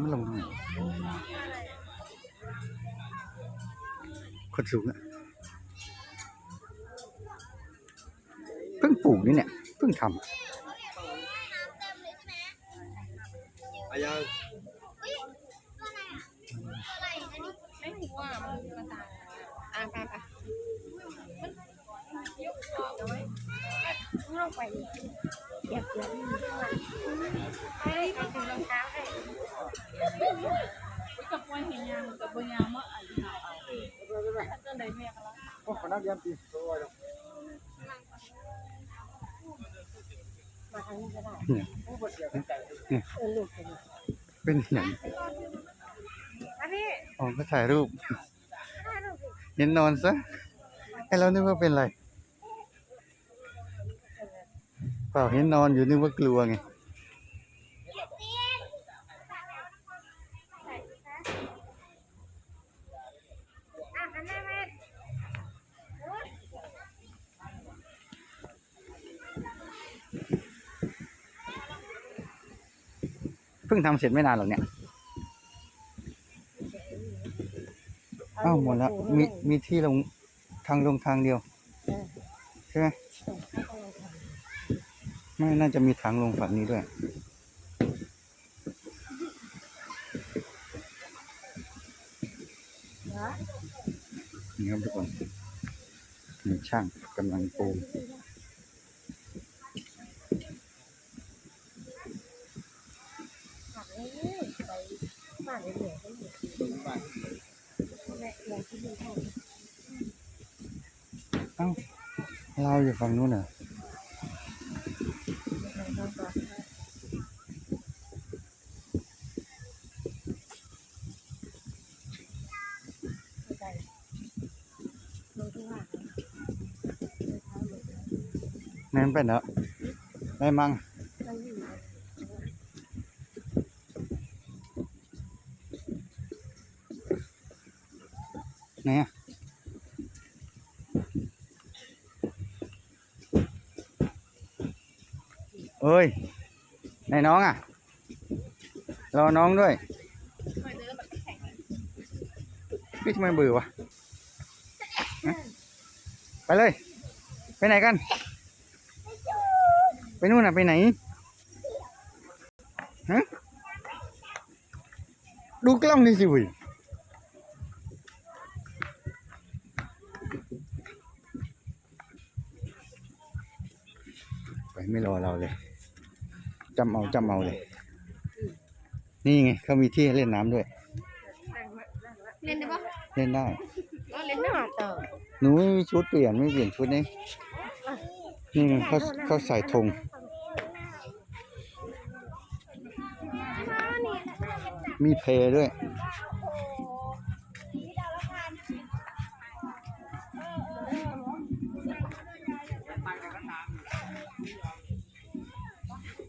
มันลงนี่คนสูงอะเพิ่งปลูกนี่เนี่ยเพิ่งทอายังไม่รู้ว่ามันภาษาอ่าไปไปยกคอเอาไว้เข้าไปเก็บเงินให้ไปถึงรองเท้าให้ กับว่าเห็นยางกับว่ายางว่าอันหาเอาจนได้แม่กันแล้วำโอ้ขนาดยันตีมาทางนี้ก็ได้เนี่ยเออลูกเป็นเป็นอย่างอันนี้อ๋อก็ถ่ายรูปเห็นนอนซะให้เรานึกว่าเป็นไรเปล่าเห็นนอนอยู่นึกว่ากลัวไง อะอันนี้แม่ เพิ่งทำเสร็จไม่นานหรอกเนี่ยอ้าวหมดแล้ว มีมีที่ลงทางลงทางเดียว ใช่ไหมไม่น่าจะมีทางลงฝั่งนี้ด้วยนี่ครับทุกคนมีช่างกำลังปูน ผักนี่ไปบ้านเหนื่อยๆก็อยู่แม่ลงที่นี่ให้ เอ้า เราอยู่ฝั่งนู้นเหรอน้องก็เข้าใจลงที่ว่าเท้าลงแม่นเป็นเหรอได้มั่งมันอยู่ไหนอะ เอ้ยไหนน้องอะ รอน้องด้วยพี่ทำไมเบื่อวะไปเลย ไปไหนกัน ไปนู่นอะ ไปไหนฮะดูกล้องนี่สิวิไปไม่รอเราเลย จำเอาจำเอาเลย นี่ไงเขามีที่ให้เล่นน้ำด้วย เล่นได้ปะเล่นได้ก็เล่นได้ต่อหนูไม่มีชุดเปลี่ยนไม่เปลี่ยนชุดนี่นี่ไงเขาเขาใส่ธงมีเพลด้วย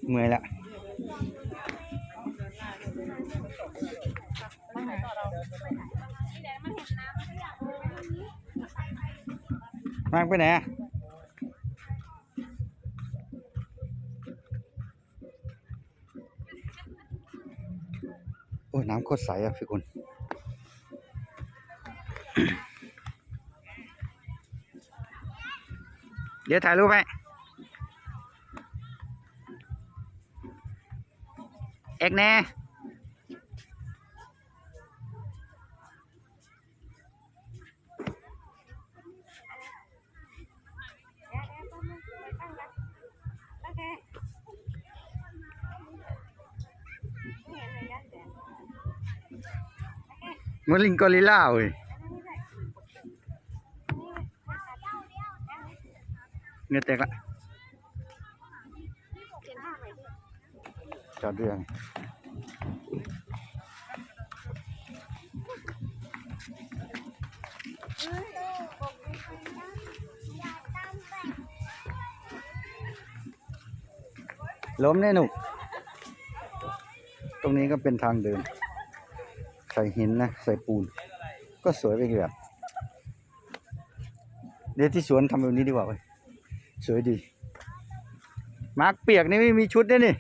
เมื่อยละมากไปไหนอะโอ้น้ำโคตรใสอะพี่คุณเดี๋ยวถ่ายรูปให้ เอกแน่เหมือนลิงกอริลล่าเว้ยเงือแตกละ จอดเรื่องล้มแน่หนุกตรงนี้ก็เป็นทางเดิน ใส่หินนะ ใส่ปูน ก็สวยไปอีกแบบเดี๋ยวที่สวนทำแบบนี้ดีกว่าเว้ยสวยดีมาร์กเปียกนี่ไม่มีชุดด้วยนี่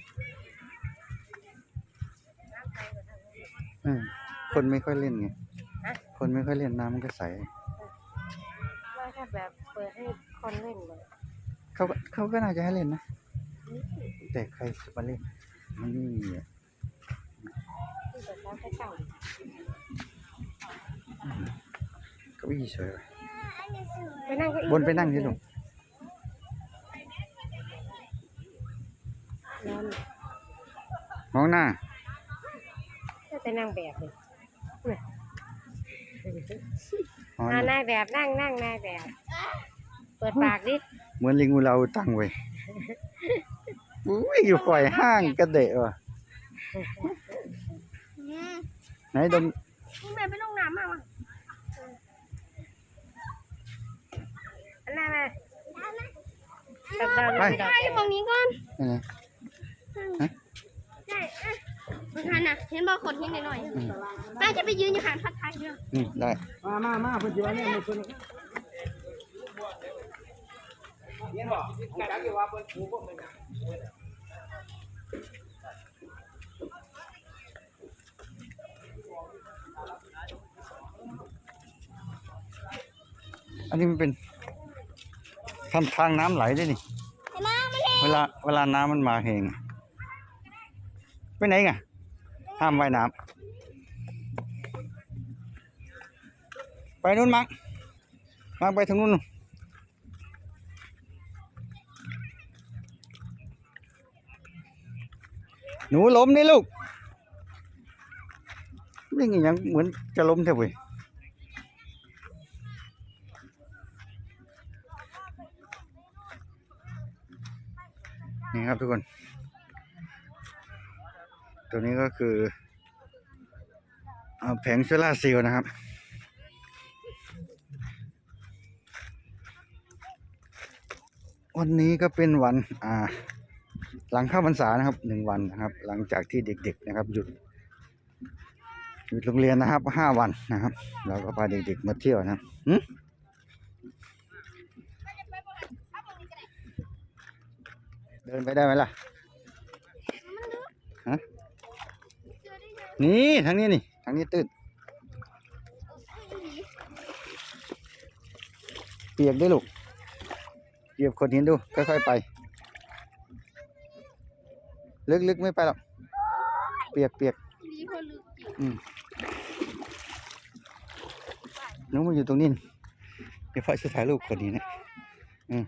คนไม่ค่อยเล่นไง ฮะ คนไม่ค่อยเล่นน้ำมันก็ใส ว่าถ้าแบบเปิดให้คนเล่นเลยเขาก็เขาก็น่าจะให้เล่นนะ แต่ใครจะมาเล่นมันไม่มีอะที่เปิดแล้วก็เก่าเก็อี้สวยว่ะไปนั่งเก็อีบนไปนั่งดิลูกนั่นมองหน้าไปนั่งแบบเลย อ๋ออ่านี่นายแบบนั่งนั่งนายแบบ เปิดปากดิเหมือนลิงอุเราตั้งไว้อุ้ยอยู่ฝ่ายห้างกระเดะว่ะไหนดมมึงแม่ไปลงน้ำมาวะอันนั้นมาตัดดาวไปดาวไปตรงนี้ก่อนนี่ไงได้อะ มันหันน่ะ เห็นบ่คนเห็นหน่อยอืมๆป้าจะไปยืนอยู่หันพัดไทยเด้ออืมได้ มามามาเพิ่นสิว่าเนี่ยมันเพิ่นเนี่ยบ่ผมจักอยู่ว่าเพิ่นปูพวกมันน่ะอันนี้มันเป็นทำทางน้ำไหลด้วยนี่มามาเลยเวลาเวลาน้ำมันมาเฮงอะไปไหนไง ห้ามว่ายน้ำไปนู้นมังมังไปทางนู้นนู่นหนูล้มนี่ลูกนี่ไงยังเหมือนจะล้มเถอะเว้ยนี่ครับทุกคน ตัวนี้ก็คือแผงโซล่าเซลล์นะครับ วันนี้ก็เป็นวันอ่า หลังเข้าพรรษานะครับหนึ่งวันนะครับ หลังจากที่เด็ก ๆนะครับ หยุดหยุดโรงเรียนนะครับห้าวันนะครับ เราก็พาเด็กๆมาเที่ยวนะหึเดินไปได้ไหมล่ะฮะ นี่ทางนี้นี่ทางนี้ตื้นเปียกด้วยลูกเหยียบโขดหินดู ค่อยๆไป ลึกๆไม่ไปหรอกเปียกเปียกมีคนลึกอืมหนูมาอยู่ตรงนี้นี่เดี๋ยวพ่อจะถ่ายรูปคนนี้นะอืม